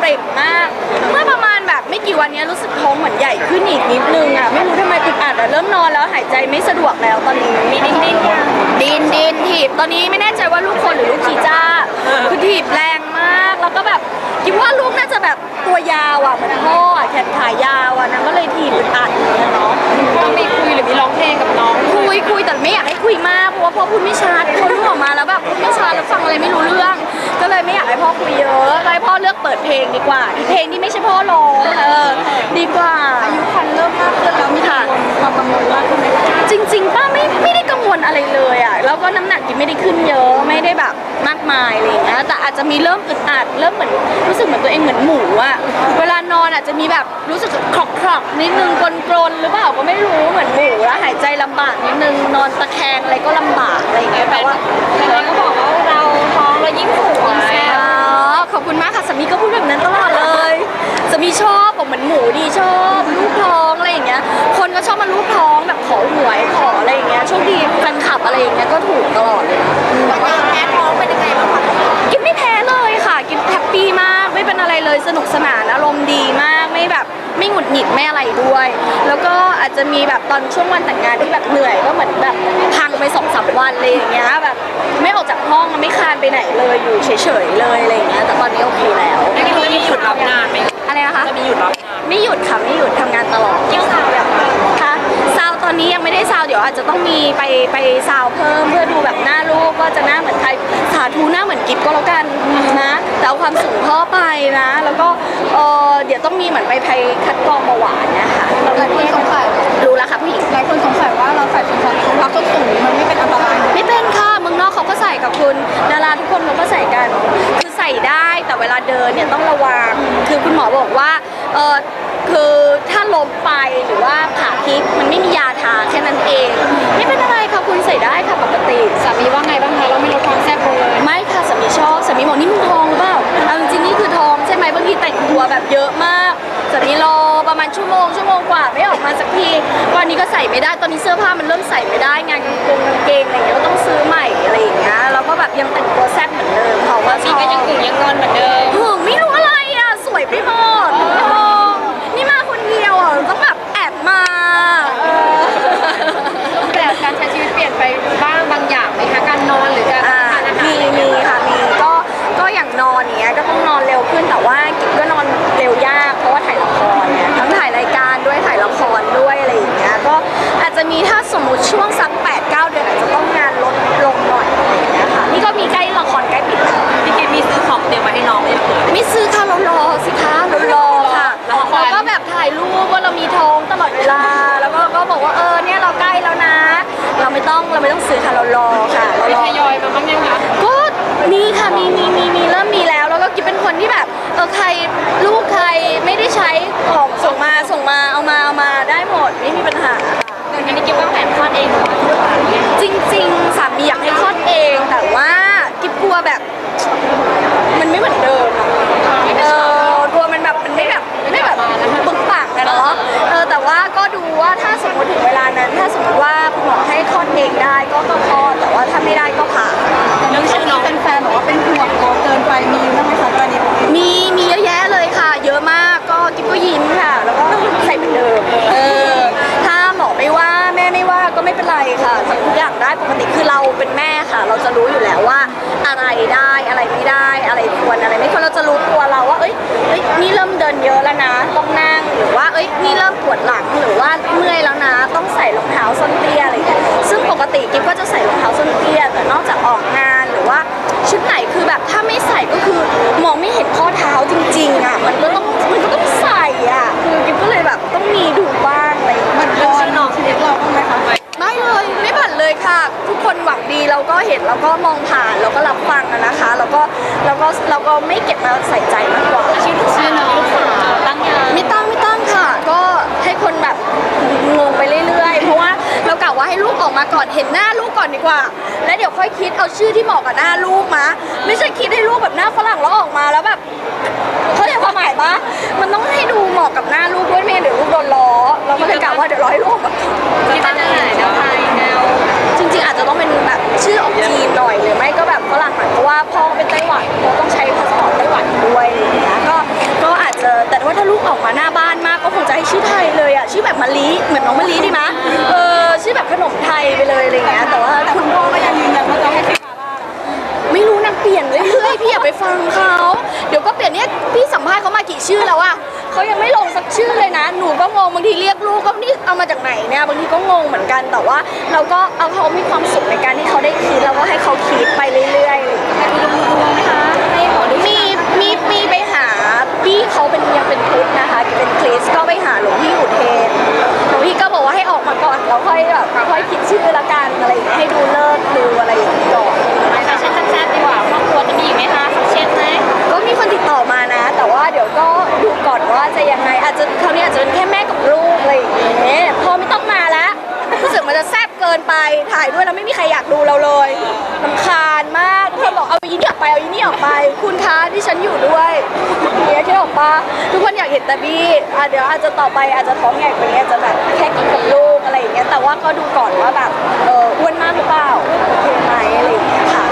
เปล่งมาก เมื่อประมาณแบบไม่กี่วันเนี้ยรู้สึกท้องเหมือนใหญ่ขึ้นอีกนิดนึงอะไม่รู้ทำไมอึดอัดอะเริ่มนอนแล้วหายใจไม่สะดวกแล้วตอนนี้มีดิ้นดิ้นดินดินถีบตอนนี้ไม่แน่ใจว่าลูกคนหรือลูกชีจ้าคือถีบแรงมากแล้วก็แบบคิดว่าลูกน่าจะแบบตัวยาวอะเหมือนพ่ออะแขนขายาวอะนางก็เลยถีบอึดอัดอย่างเงี้ยเนาะก็มีคุยหรือมีร้องเพลงกับน้องคุยคุยแต่ไม่อยากให้คุยมากเพราะว่าพ่อพูดไม่ชัดคนลูกออกมาแล้วแบบพูดไม่ชัดแล้วฟังอะไรไม่รู้เรื่อง ก็เลยไม่อยากให้พ่อคุยเยอะก็ให้พ่อเลือกเปิด เพลงดีกว่าเพลงที่ไม่ใช่พ่อร้องเออดีกว่าอายุคันเริ่มมากขึ้นแล้วมีค่ะความกังวลมากขึ้นไหมจริง ๆ ป้าไม่ไม่ได้กังวลอะไรเลยอะแล้วก็น้ำหนักกินไม่ได้ขึ้นเยอะไม่ได้แบบมากมายอะไรอย่างเงี้ยแต่อาจจะมีเริ่มอึดอัดเริ่มเหมือนรู้สึกเหมือนตัวเองเหมือนหมูอะเวลานอนอาจจะมีแบบรู้สึกคลอกคลอกๆนิดนึงกลนๆหรือเปล่าก็ไม่รู้เหมือนหมูแล้วหายใจลำบากนิดนึงนอนตะแคง ลอดเลยแพ้ท้องเป็นยังไงบ้างคะกินไม่แพ้เลยค่ะ กินแฮปปี้มากไม่เป็นอะไรเลยสนุกสนานอารมณ์ดีมากไม่แบบไม่หงุดหงิดไม่อะไรด้วย แล้วก็อาจจะมีแบบตอนช่วงวันแต่งงานที่แบบเหนื่อยก็เหมือนแบบพังไปสองสามวันเลยอย่างเงี้ยแบบไม่ออกจากห้องไม่คลานไปไหนเลยอยู่เฉยๆเลยอะไรอย่างเงี้ยแต่ตอนนี้โอเคแล้วแล้วก็จะมีหยุดรับงานไหมอะไรนะคะ จะมีหยุดรับงานไม่หยุดค่ะไม่หยุดทำงานตลอดยังซาวอย่างไรค่ะซาว ตอนนี้ยังไม่ได้ซาวเดี๋ยวอาจจะต้องมีไปไปซาวเพิ่มเพื่อดูแบบหน้าลูกว่าจะหน้าเหมือนใครสาธุหน้าเหมือนกิฟก็แล้วกันนะแต่เอาความสูงพ่อไปนะ แล้วก็เออเดี๋ยวต้องมีเหมือนไปไปคัดกรองเบาหวานนะคะหลายคนสงสัยรู้แล้วค่ะผู้หญิงหลายคนสงสัยว่าเราใส่ถุงเท้ารองเท้าส้นสูงมันไม่เป็นอันตรายเหรอไม่เป็นค่ะเมืองนอกเขาก็ใส่กับคุณดาราทุกคนเขาก็ใส่กันคือใส่ได้แต่เวลาเดินเนี่ยต้องระวังคือคุณหมอบอกว่าเออคือถ้าล้มไปหรือว่าผ่า พลิกมันไม่มียาทาแค่นั้นเอง ไม่เป็นอะไรค่ะคุณใส่ได้ค่ะปกติ สามีว่าไงบ้างคะเราไม่ลดความแซ่บลงเลยไม่ค่ะสามีชอบสามีบอกนี่มึงทองหรือเปล่าเอาจริงๆนี่คือทองใช่ไหมบางทีแต่งตัวแบบเยอะมากสามีรอประมาณชั่วโมงชั่วโมงกว่าไม่ออกมาสักทีวันนี้ก็ใส่ไม่ได้ตอนนี้เสื้อผ้ามันเริ่มใส่ไม่ได้งานกางเกงกางเกงอะไรอย่างเงี้ยก็ต้องซื้อใหม่อะไรอย่างเงี้ยแล้วก็แบบยังแต่งตัวแซ่บเหมือนเดิมเพราะว่าชนี่อบก็ยังถึงยังงอนเหมือนเดิมหึงไม่ ถ้าสมมุติช่วงสัก8 9เดือนอาจจะต้องงานลดลงหน่อยอะไรอย่างเงี้ยค่ะนี่ก็มีใกล้ละครใกล้ปิดแล้วพี่คิดมีซื้อของเตรียมมาให้น้องไหมคะไม่ซื้อค่ะเรารอสิคะเรารอค่ะรอก่อนเราก็แบบถ่ายรูปว่าเรามีท้องตลอดเวลา แล้วก็ก็บอกว่าเออเนี่ยเราใกล้แล้วนะ เราไม่ต้องเราไม่ต้องซื้อค่ะเรารอค่ะเรามีรอ ทยอยมาบ้างยังคะก็มีค่ะมีมีมีมีเริ่มมีแล้ว แล้วก็กิ๊บเป็นคนที่แบบเออใครลูกใครไม่ได้ใช้ของส่งมาส่งมาเอามาเอามาได้หมดไม่มีปัญหาค่ะ อันนี้กิ๊บวางแผนคลอดเองหรือว่าที่บ้านเนี่ยจริงๆสามีอยากให้คลอดเอง แต่ว่ากิ๊บกลัวแบบ มันไม่เหมือนเดิมอะเออกลัวมันแบบมันไม่แบบไม่แบบปึ้งปังอะเนาะเออแต่ว่าก็ดูว่าถ้าสมมติถึงเวลานั้น ถ้าสมมติว่าคุณหมอให้คลอดเองได้ก็ก็คลอด ได้ปกติคือเราเป็นแม่ค่ะ เราจะรู้อยู่แล้วว่า อะไรได้อะไรไม่ได้อะไรควรอะไรไม่ควรเราจะรู้ตัวเราว่าเอ้ยเอ้ยนี่เริ่มเดินเยอะแล้วนะ ต้องนั่งหรือว่าเอ้ยนี่เริ่มปวดหลังหรือว่าเมื่อยแล้วนะ ต้องใส่รองเท้าส้นเตี้ยอะไรอย่างเงี้ยซึ่งปกติกิ๊บก็จะใส่รองเท้าส้นเตี้ยแต่น ก็เห็นเราก็มองผ่านเราก็รับฟังอะนะคะ แล้วก็เราก็เราก็ไม่เก็บมาใส่ใจมากกว่า ชื่อลูกสาวลูกสาวตั้งยาไม่ตั้งไม่ตั้งค่ะ ก็ให้คนแบบงงไปเรื่อยๆ เพราะว่าเรากะว่าให้ลูกออกมาก่อนเห็นหน้าลูกก่อนดีกว่า แล้วเดี๋ยวค่อยคิดเอาชื่อที่เหมาะกับหน้าลูกมาไม่ใช่คิดให้ลูกแบบหน้าฝรั่งแล้วออกมาแล้วแบบเขาใจความหมายปะมันต้องให้ดูเหมาะกับหน้าลูกด้วยไม่งั้นเดี๋ยวลูกโดนล้อเราก็เลยกะว่าเดี๋ยวรอใถ้าลูกออกมาหน้าบ้านมากก็คงจะให้ชื่อไทยเลยอะชื่อแบบมะลิเหมือนน้องมะลิดีมะเออชื่อแบบขนมไทยไปเลยอะไรเงี้ยแต่ว่าคุณพ่อก็ยังยืนยันว่าจะให้ชื่อมาล่าไม่รู้นางเปลี่ยนเรื่อยๆพี่อย่าไปฟังเขาเดี๋ยวก็เปลี่ยนเนี่ยพี่สัมภาษณ์เขามากี่ชื่อแล้วอะเขายังไม่ลงสักชื่อเลยนะ หนูก็งงบางทีเรียกลูกก็นี่เอามาจากไหนเนี่ยบางทีก็งงเหมือนกันแต่ว่า เราก็เอาเขามีความสุขในการที่เขาได้คิดเราก็ให้เขาคิ ถ่ายด้วยแล้ไม่มีใครอยากดูเราเลยลำคาญมากทุกคนบอกเอาอีนี่ออกไปเอาอีนี่ออกไป คุณค้าที่ฉันอยู่ด้วยเนี่ยที่ออกปะทุกคนอยากเห็นตาบี้อะเดี๋ยวอาจจะต่อไปอาจจะท้องใหญ่กว่านี้อจจะแบบแค่กินกับลูกอะไรอย่างเงี้ยแต่ว่าก็ดูก่อนว่าแบบเอออ้วนมากหรือเปล่าโอเคไหมอะไรอย่างเงี้ยค่ะ